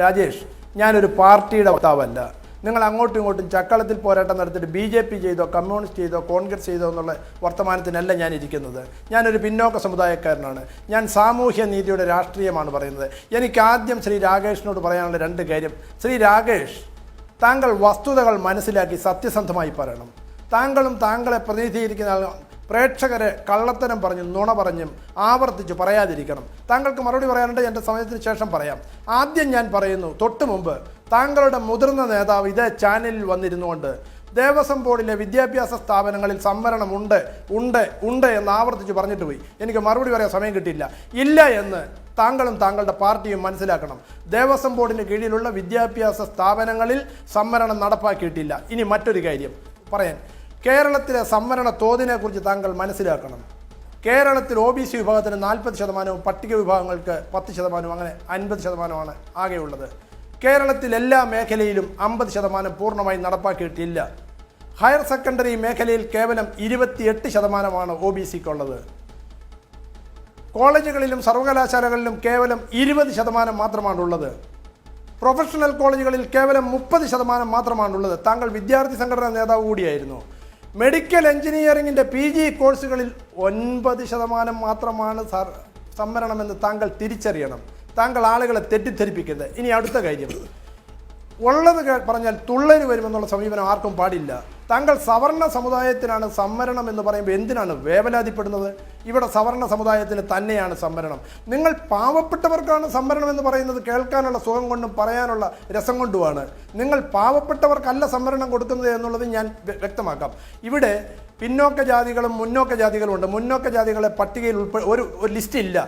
രാജേഷ് ഞാനൊരു പാർട്ടിയുടെ വക്താവല്ല. നിങ്ങൾ അങ്ങോട്ടും ഇങ്ങോട്ടും ചക്കളത്തിൽ പോരാട്ടം നടത്തിയിട്ട് ബി ജെ പി ചെയ്തോ കമ്മ്യൂണിസ്റ്റ് ചെയ്തോ കോൺഗ്രസ് ചെയ്തോ എന്നുള്ള വർത്തമാനത്തിനല്ല ഞാൻ ഇരിക്കുന്നത് ഞാനൊരു പിന്നോക്ക സമുദായക്കാരനാണ്. ഞാൻ സാമൂഹ്യ നീതിയുടെ രാഷ്ട്രീയമാണ് പറയുന്നത്. എനിക്ക് ആദ്യം ശ്രീ രാകേഷിനോട് പറയാനുള്ള രണ്ട് കാര്യം. ശ്രീ രാകേഷ് താങ്കൾ വസ്തുതകൾ മനസ്സിലാക്കി സത്യസന്ധമായി പറയണം. താങ്കളും താങ്കളെ പ്രതിനിധീകരിക്കുന്ന പ്രേക്ഷകരെ കള്ളത്തനം പറഞ്ഞും നുണ പറഞ്ഞും ആവർത്തിച്ച് പറയാതിരിക്കണം. താങ്കൾക്ക് മറുപടി പറയാനുണ്ട് എന്റെ സമയത്തിന് ശേഷം പറയാം. ആദ്യം ഞാൻ പറയുന്നു തൊട്ട് മുമ്പ് താങ്കളുടെ മുതിർന്ന നേതാവ് ഇതേ ചാനലിൽ വന്നിരുന്നുകൊണ്ട് ദേവസ്വം ബോർഡിലെ വിദ്യാഭ്യാസ സ്ഥാപനങ്ങളിൽ സംവരണം ഉണ്ട് ഉണ്ട് ഉണ്ട് എന്ന് ആവർത്തിച്ച് പറഞ്ഞിട്ട് പോയി. എനിക്ക് മറുപടി പറയാൻ സമയം കിട്ടിയില്ല. ഇല്ല എന്ന് താങ്കളും താങ്കളുടെ പാർട്ടിയും മനസ്സിലാക്കണം. ദേവസ്വം ബോർഡിന് കീഴിലുള്ള വിദ്യാഭ്യാസ സ്ഥാപനങ്ങളിൽ സംവരണം നടപ്പാക്കിയിട്ടില്ല. ഇനി മറ്റൊരു കാര്യം പറയാൻ. കേരളത്തിലെ സംവരണ തോതിനെ കുറിച്ച് താങ്കൾ മനസ്സിലാക്കണം. കേരളത്തിൽ ഒ ബി സി വിഭാഗത്തിന് നാൽപ്പത് ശതമാനവും പട്ടിക വിഭാഗങ്ങൾക്ക് പത്ത് ശതമാനവും അങ്ങനെ അൻപത് ശതമാനമാണ് ആകെയുള്ളത്. കേരളത്തിൽ എല്ലാ മേഖലയിലും അമ്പത് ശതമാനം പൂർണമായി നടപ്പാക്കിയിട്ടില്ല. ഹയർ സെക്കൻഡറി മേഖലയിൽ കേവലം ഇരുപത്തിയെട്ട് ശതമാനമാണ് ഒ ബി സിക്കുള്ളത് കോളേജുകളിലും സർവകലാശാലകളിലും കേവലം ഇരുപത് ശതമാനം മാത്രമാണുള്ളത്. പ്രൊഫഷണൽ കോളേജുകളിൽ കേവലം മുപ്പത് ശതമാനം മാത്രമാണുള്ളത്. താങ്കൾ വിദ്യാർത്ഥി സംഘടനാ നേതാവ് കൂടിയായിരുന്നു. മെഡിക്കൽ എഞ്ചിനീയറിംഗിന്റെ പി ജി കോഴ്സുകളിൽ ഒൻപത് ശതമാനം മാത്രമാണ് സർ സംവരണമെന്ന് താങ്കൾ തിരിച്ചറിയണം. താങ്കൾ ആളുകളെ തെറ്റിദ്ധരിപ്പിക്കരുത്. ഇനി അടുത്ത കാര്യം. ഉള്ളത് പറഞ്ഞാൽ തുള്ളന് വരുമെന്നുള്ള സമീപനം ആർക്കും പാടില്ല. താങ്കൾ സവർണ സമുദായത്തിനാണ് സംവരണം എന്ന് പറയുമ്പോൾ എന്തിനാണ് വേവലാതിപ്പെടുന്നത്? ഇവിടെ സവർണ സമുദായത്തിന് തന്നെയാണ് സംവരണം. നിങ്ങൾ പാവപ്പെട്ടവർക്കാണ് സംവരണം എന്ന് പറയുന്നത് കേൾക്കാനുള്ള സുഖം കൊണ്ടും പറയാനുള്ള രസം കൊണ്ടുമാണ്. നിങ്ങൾ പാവപ്പെട്ടവർക്കല്ല സംവരണം കൊടുക്കുന്നത് എന്നുള്ളത് ഞാൻ വ്യക്തമാക്കാം. ഇവിടെ പിന്നോക്ക ജാതികളും മുന്നോക്ക ജാതികളും ഉണ്ട്. മുന്നോക്ക ജാതികളെ പട്ടികയിൽ ഉൾപ്പെ ഒരു ലിസ്റ്റ് ഇല്ല.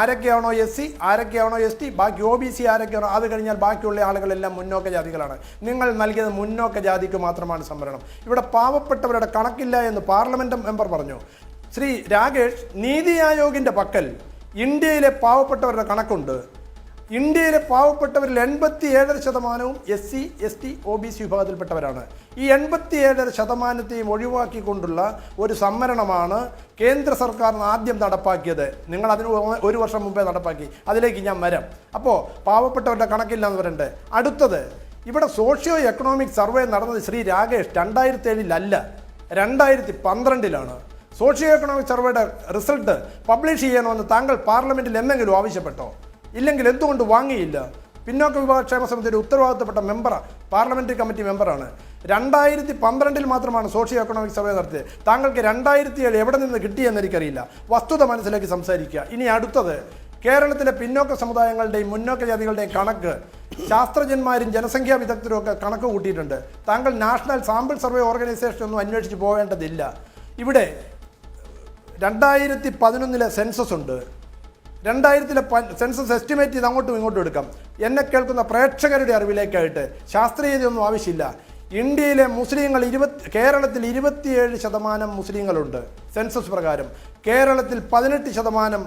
ആരൊക്കെയാണോ എസ് സി ആരൊക്കെയാണോ എസ് ടി ബാക്കി ഒ ബി സി ആരൊക്കെയാണോ അത് കഴിഞ്ഞാൽ ബാക്കിയുള്ള ആളുകളെല്ലാം മുന്നോക്ക ജാതികളാണ്. നിങ്ങൾ നൽകിയത് മുന്നോക്ക ജാതിക്ക് മാത്രമാണ് സംവരണം. ഇവിടെ പാവപ്പെട്ടവരുടെ കണക്കില്ല എന്ന് പാർലമെന്റ് മെമ്പർ പറഞ്ഞു. ശ്രീ രാകേഷ് നീതി ആയോഗിന്റെ പക്കൽ ഇന്ത്യയിലെ പാവപ്പെട്ടവരുടെ കണക്കുണ്ട്. ഇന്ത്യയിലെ പാവപ്പെട്ടവരിൽ എൺപത്തി ഏഴര ശതമാനവും S C S T O B C വിഭാഗത്തിൽപ്പെട്ടവരാണ്. ഈ എൺപത്തി ഏഴര ശതമാനത്തെയും ഒഴിവാക്കിക്കൊണ്ടുള്ള ഒരു സംവരണമാണ് കേന്ദ്ര സർക്കാർ ആദ്യം നടപ്പാക്കിയത്. നിങ്ങൾ അതിന് ഒരു വർഷം മുമ്പേ നടപ്പാക്കി. അതിലേക്ക് ഞാൻ വരാം. അപ്പോൾ പാവപ്പെട്ടവരുടെ കണക്കില്ല എന്ന് അടുത്തത് ഇവിടെ സോഷ്യോ എക്കണോമിക് സർവേ നടന്നത് ശ്രീ രാകേഷ് രണ്ടായിരത്തി ഏഴിലല്ല രണ്ടായിരത്തി പന്ത്രണ്ടിലാണ്. സോഷ്യോ എക്കണോമിക് സർവേയുടെ റിസൾട്ട് പബ്ലിഷ് ചെയ്യണമെന്ന് താങ്കൾ പാർലമെന്റിൽ എന്തെങ്കിലും ആവശ്യപ്പെട്ടോ? ഇല്ലെങ്കിൽ എന്തുകൊണ്ട് വാങ്ങിയില്ല? പിന്നോക്ക വിഭാഗക്ഷേമ സമിതിയുടെ ഉത്തരവാദിത്തപ്പെട്ട മെമ്പർ പാർലമെന്ററി കമ്മിറ്റി മെമ്പറാണ് രണ്ടായിരത്തി പന്ത്രണ്ടിൽ മാത്രമാണ് സോഷ്യോ എക്കണോമിക് സർവേ നടത്തിയത്. താങ്കൾക്ക് രണ്ടായിരത്തി ഏഴ് എവിടെ നിന്ന് കിട്ടിയെന്ന് എനിക്കറിയില്ല. വസ്തുത മനസ്സിലാക്കി സംസാരിക്കുക. ഇനി അടുത്തത് കേരളത്തിലെ പിന്നോക്ക സമുദായങ്ങളുടെയും മുന്നോക്ക ജാതികളുടെയും കണക്ക്. ശാസ്ത്രജ്ഞന്മാരും ജനസംഖ്യാ വിദഗ്ധരും ഒക്കെ കണക്ക് കൂട്ടിയിട്ടുണ്ട്. താങ്കൾ നാഷണൽ സാമ്പിൾ സർവേ ഓർഗനൈസേഷൻ ഒന്നും അന്വേഷിച്ച് പോവേണ്ടതില്ല. ഇവിടെ രണ്ടായിരത്തി പതിനൊന്നിലെ സെൻസസ് ഉണ്ട്. രണ്ടായിരത്തിലെ സെൻസസ് എസ്റ്റിമേറ്റ് ചെയ്ത് അങ്ങോട്ടും ഇങ്ങോട്ടും എടുക്കാം. എന്നെ കേൾക്കുന്ന പ്രേക്ഷകരുടെ അറിവിലേക്കായിട്ട് ശാസ്ത്രീയതയൊന്നും ആവശ്യമില്ല. ഇന്ത്യയിലെ മുസ്ലിങ്ങൾ ഇരുപത്തി കേരളത്തിൽ ഇരുപത്തിയേഴ് ശതമാനം മുസ്ലിങ്ങളുണ്ട് സെൻസസ് പ്രകാരം. കേരളത്തിൽ പതിനെട്ട് ശതമാനം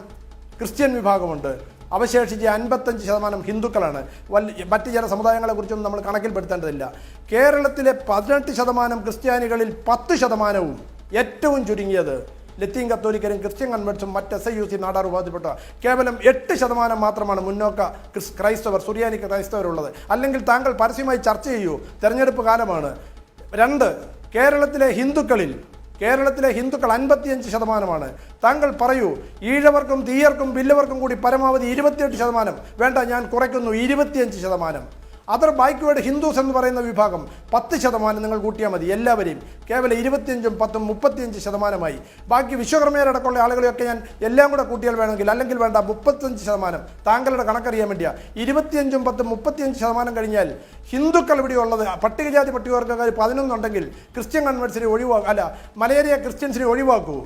ക്രിസ്ത്യൻ വിഭാഗമുണ്ട്. അവശേഷിച്ച് അൻപത്തഞ്ച് ശതമാനം ഹിന്ദുക്കളാണ്. വല്ല മറ്റ് ചില സമുദായങ്ങളെക്കുറിച്ചൊന്നും നമ്മൾ കണക്കിൽപ്പെടുത്തേണ്ടതില്ല. കേരളത്തിലെ പതിനെട്ട് ശതമാനം ക്രിസ്ത്യാനികളിൽ പത്ത് ശതമാനവും ഏറ്റവും ചുരുങ്ങിയത് ലത്തീൻ കത്തോലിക്കരും ക്രിസ്ത്യൻ കൺവെർട്സും മറ്റ് S I U C Nadar വിഭാഗത്തിൽപ്പെട്ട കേവലം എട്ട് ശതമാനം മാത്രമാണ് മുന്നോക്ക ക്രിസ് ക്രൈസ്തവർ സുറിയാനി ക്രൈസ്തവരുള്ളത്. അല്ലെങ്കിൽ താങ്കൾ പരസ്യമായി ചർച്ച ചെയ്യൂ. തെരഞ്ഞെടുപ്പ് കാലമാണ്. രണ്ട് കേരളത്തിലെ ഹിന്ദുക്കളിൽ കേരളത്തിലെ ഹിന്ദുക്കൾ അൻപത്തിയഞ്ച് ശതമാനമാണ്. താങ്കൾ പറയൂ ഈഴവർക്കും തീയർക്കും ബില്ലവർക്കും കൂടി പരമാവധി ഇരുപത്തിയെട്ട് ശതമാനം. വേണ്ട ഞാൻ കുറയ്ക്കുന്നു ഇരുപത്തിയഞ്ച് ശതമാനം. അതർ ബാക്കിയുടെ ഹിന്ദുസ് എന്ന് പറയുന്ന വിഭാഗം പത്ത് ശതമാനം നിങ്ങൾ കൂട്ടിയാൽ മതി എല്ലാവരെയും. കേവലം ഇരുപത്തിയഞ്ചും പത്തും മുപ്പത്തിയഞ്ച് ശതമാനമായി. ബാക്കി വിശ്വകർമ്മയരടക്കമുള്ള ആളുകളെയൊക്കെ ഞാൻ എല്ലാം കൂടെ കൂട്ടിയാൽ വേണമെങ്കിൽ അല്ലെങ്കിൽ വേണ്ട മുപ്പത്തഞ്ച് ശതമാനം. താങ്കളുടെ കണക്കറിയാൻ വേണ്ടിയ. ഇരുപത്തിയഞ്ചും പത്തും മുപ്പത്തിയഞ്ച് ശതമാനം കഴിഞ്ഞാൽ ഹിന്ദുക്കൾ ഇവിടെ ഉള്ളത് പട്ടികജാതി പട്ടികവർഗക്കാർ പതിനൊന്നുണ്ടെങ്കിൽ ക്രിസ്ത്യൻ കൺവേർട്സിനെ ഒഴിവാക്കുക അല്ല മലയേറിയ ക്രിസ്ത്യൻസിനെ ഒഴിവാക്കൂ.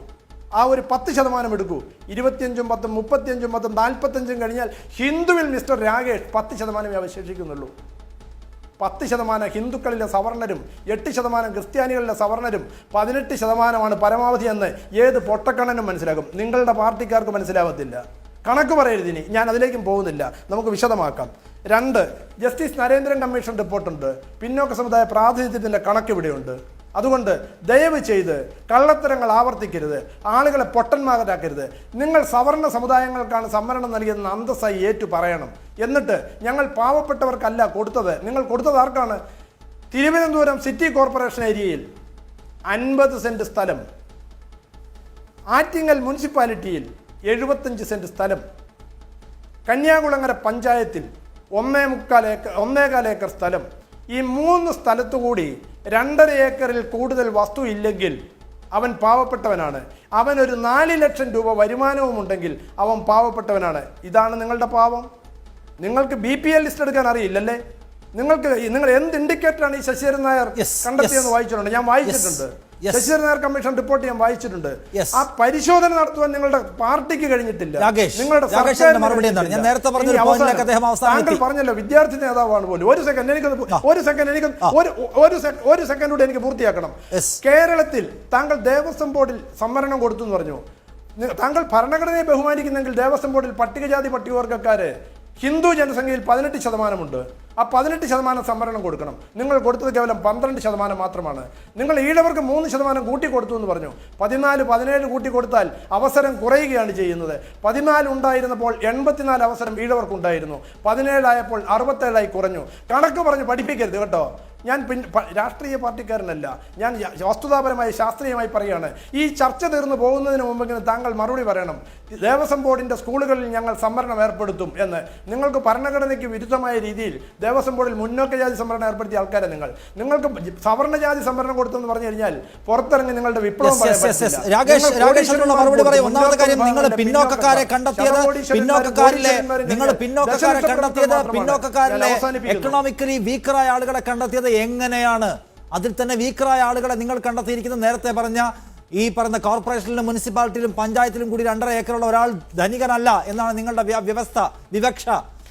ആ ഒരു പത്ത് ശതമാനം എടുക്കൂ. ഇരുപത്തിയഞ്ചും പത്തും മുപ്പത്തിയഞ്ചും പത്തും നാൽപ്പത്തഞ്ചും കഴിഞ്ഞാൽ ഹിന്ദുവിൽ മിസ്റ്റർ രാകേഷ് പത്ത് ശതമാനമേ അവശേഷിക്കുന്നുള്ളൂ. പത്ത് ശതമാനം ഹിന്ദുക്കളിലെ സവർണരും എട്ട് ശതമാനം ക്രിസ്ത്യാനികളിലെ സവർണരും പതിനെട്ട് ശതമാനമാണ് പരമാവധി എന്ന് ഏത് പൊട്ടക്കണ്ണനും മനസ്സിലാകും. നിങ്ങളുടെ പാർട്ടിക്കാർക്ക് മനസ്സിലാവത്തില്ല. കണക്ക് പറയരുത് ഇനി. ഞാൻ അതിലേക്കും പോകുന്നില്ല. നമുക്ക് വിശദമാക്കാം. രണ്ട് ജസ്റ്റിസ് നരേന്ദ്രൻ കമ്മീഷൻ റിപ്പോർട്ടുണ്ട്. പിന്നോക്ക സമുദായ പ്രാതിനിധ്യത്തിന്റെ കണക്ക് ഇവിടെയുണ്ട്. അതുകൊണ്ട് ദയവ് ചെയ്ത് കള്ളത്തരങ്ങൾ ആവർത്തിക്കരുത് ആളുകളെ പൊട്ടന്മാരാക്കരുത്. നിങ്ങൾ സവർണ സമുദായങ്ങൾക്കാണ് സംവരണം നൽകിയതെന്ന് അന്തസ്സായി ഏറ്റു പറയണം. എന്നിട്ട് ഞങ്ങൾ പാവപ്പെട്ടവർക്കല്ല കൊടുത്തത്. നിങ്ങൾ കൊടുത്തത് ആർക്കാണ്? തിരുവനന്തപുരം സിറ്റി കോർപ്പറേഷൻ ഏരിയയിൽ അൻപത് സെന്റ് സ്ഥലം. ആറ്റിങ്ങൽ മുനിസിപ്പാലിറ്റിയിൽ എഴുപത്തഞ്ച് സെന്റ് സ്ഥലം. കന്യാകുളങ്ങര പഞ്ചായത്തിൽ ഒന്നേ മുക്കാൽ ഏക്കർ ഒന്നേകാൽ ഏക്കർ സ്ഥലം. ഈ മൂന്ന് സ്ഥലത്തു കൂടി രണ്ടര ഏക്കറിൽ കൂടുതൽ വസ്തു ഇല്ലെങ്കിൽ അവൻ പാവപ്പെട്ടവനാണ്. ഒരു നാല് ലക്ഷം രൂപ വരുമാനവും ഉണ്ടെങ്കിൽ അവൻ പാവപ്പെട്ടവനാണ്. ഇതാണ് നിങ്ങളുടെ പാവം. നിങ്ങൾക്ക് ബി പി എൽ ലിസ്റ്റ് എടുക്കാൻ അറിയില്ലല്ലേ? നിങ്ങൾക്ക് നിങ്ങൾ എന്ത് ഇൻഡിക്കേറ്ററാണ് ഈ ശശിധരൻ നായർ കണ്ടെത്തിയെന്ന്. വായിച്ചിട്ടുണ്ട്? ഞാൻ വായിച്ചിട്ടുണ്ട്. ശശിധരൻ നായർ കമ്മീഷൻ റിപ്പോർട്ട് ഞാൻ വായിച്ചിട്ടുണ്ട്. ആ പരിശോധന നടത്തുവാൻ നിങ്ങളുടെ പാർട്ടിക്ക് കഴിഞ്ഞിട്ടില്ല. നിങ്ങളുടെ മറുപടി എന്താണ്? ഞാൻ നേരത്തെ പറഞ്ഞ താങ്കൾ പറഞ്ഞല്ലോ വിദ്യാർത്ഥി നേതാവാണ് പോലും. ഒരു സെക്കൻഡ് എനിക്ക് ഒരു സെക്കൻഡ് എനിക്ക് ഒരു ഒരു സെക്കൻഡ് കൂടി എനിക്ക് പൂർത്തിയാക്കണം. കേരളത്തിൽ താങ്കൾ ദേവസ്വം ബോർഡിൽ സംവരണം കൊടുത്തു എന്ന് പറഞ്ഞു. താങ്കൾ ഭരണഘടനയെ ബഹുമാനിക്കുന്നെങ്കിൽ ദേവസ്വം ബോർഡിൽ പട്ടികജാതി പട്ടികവർഗക്കാര് ഹിന്ദു ജനസംഖ്യയിൽ പതിനെട്ട് ശതമാനമുണ്ട്. ആ പതിനെട്ട് ശതമാനം സംവരണം കൊടുക്കണം. നിങ്ങൾ കൊടുത്തത് കേവലം പന്ത്രണ്ട് ശതമാനം മാത്രമാണ്. നിങ്ങൾ ഈഴവർക്ക് മൂന്ന് ശതമാനം കൂട്ടി കൊടുത്തു എന്ന് പറഞ്ഞു. പതിനാല് പതിനേഴ് കൂട്ടി കൊടുത്താൽ അവസരം കുറയുകയാണ് ചെയ്യുന്നത്. പതിനാല് ഉണ്ടായിരുന്നപ്പോൾ എൺപത്തിനാല് അവസരം ഈഴവർക്കുണ്ടായിരുന്നു പതിനേഴായപ്പോൾ അറുപത്തേഴായി കുറഞ്ഞു. കണക്ക് പറഞ്ഞ് പഠിപ്പിക്കരുത് കേട്ടോ. ഞാൻ രാഷ്ട്രീയ പാർട്ടിക്കാരനല്ല. ഞാൻ വസ്തുതാപരമായി ശാസ്ത്രീയമായി പറയുകയാണ്. ഈ ചർച്ച തീർന്നു പോകുന്നതിന് മുമ്പെങ്കിലും താങ്കൾ മറുപടി പറയണം. ദേവസ്വം ബോർഡിന്റെ സ്കൂളുകളിൽ ഞങ്ങൾ സംവരണം ഏർപ്പെടുത്തും എന്ന്. നിങ്ങൾക്ക് ഭരണഘടനയ്ക്ക് വിരുദ്ധമായ രീതിയിൽ ദേവസ്വം ബോർഡിൽ മുന്നോക്ക ജാതി സംവരണം ഏർപ്പെടുത്തിയ ആൾക്കാരെ നിങ്ങൾ. നിങ്ങൾക്ക് സവർണ ജാതി സംവരണം കൊടുത്തെന്ന് പറഞ്ഞു കഴിഞ്ഞാൽ പുറത്തിറങ്ങി നിങ്ങളുടെ വിപ്ലവം മറുപടി പറയും. ഒന്നാമത്തെ കാര്യം നിങ്ങൾ പിന്നോക്കക്കാരെ കണ്ടെത്തിയത് പിന്നോക്കക്കാരിലെ നിങ്ങൾ പിന്നോക്കക്കാരെ കണ്ടെത്തിയത് പിന്നോക്കക്കാരിലെ. എക്കണോമിക്കലി വീക്കറായ ആളുകളെ കണ്ടെത്തിയത് എങ്ങനെയാണ്? അതിൽ തന്നെ വീക്കറായ ആളുകളെ നിങ്ങൾ കണ്ടെത്തിയിരിക്കുന്നത് നേരത്തെ പറഞ്ഞ ഈ പറഞ്ഞ കോർപ്പറേഷനിലും മുനിസിപ്പാലിറ്റിയിലും പഞ്ചായത്തിലും കൂടി രണ്ടര ഏക്കറുള്ള ഒരാൾ ധനികനല്ല എന്നാണ് നിങ്ങളുടെ വ്യ- വ്യവസ്ഥ വിവക്ഷ.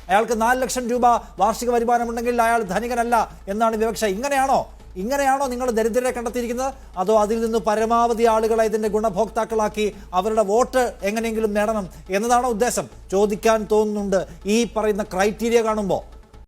അയാൾക്ക് നാല് ലക്ഷം രൂപ വാർഷിക വരുമാനമുണ്ടെങ്കിൽ അയാൾ ധനികനല്ല എന്നാണ് വിവക്ഷ. ഇങ്ങനെയാണോ? ഇങ്ങനെയാണോ നിങ്ങൾ ദരിദ്രരെ കണ്ടെത്തിയിരിക്കുന്നത്? അതോ അതിൽ നിന്ന് പരമാവധി ആളുകളെ ഇതിന്റെ ഗുണഭോക്താക്കളാക്കി അവരുടെ വോട്ട് എങ്ങനെയെങ്കിലും നേടണം എന്നതാണോ ഉദ്ദേശം? ചോദിക്കാൻ തോന്നുന്നുണ്ട്. ഈ പറയുന്ന ക്രൈറ്റീരിയ കാണുമ്പോൾ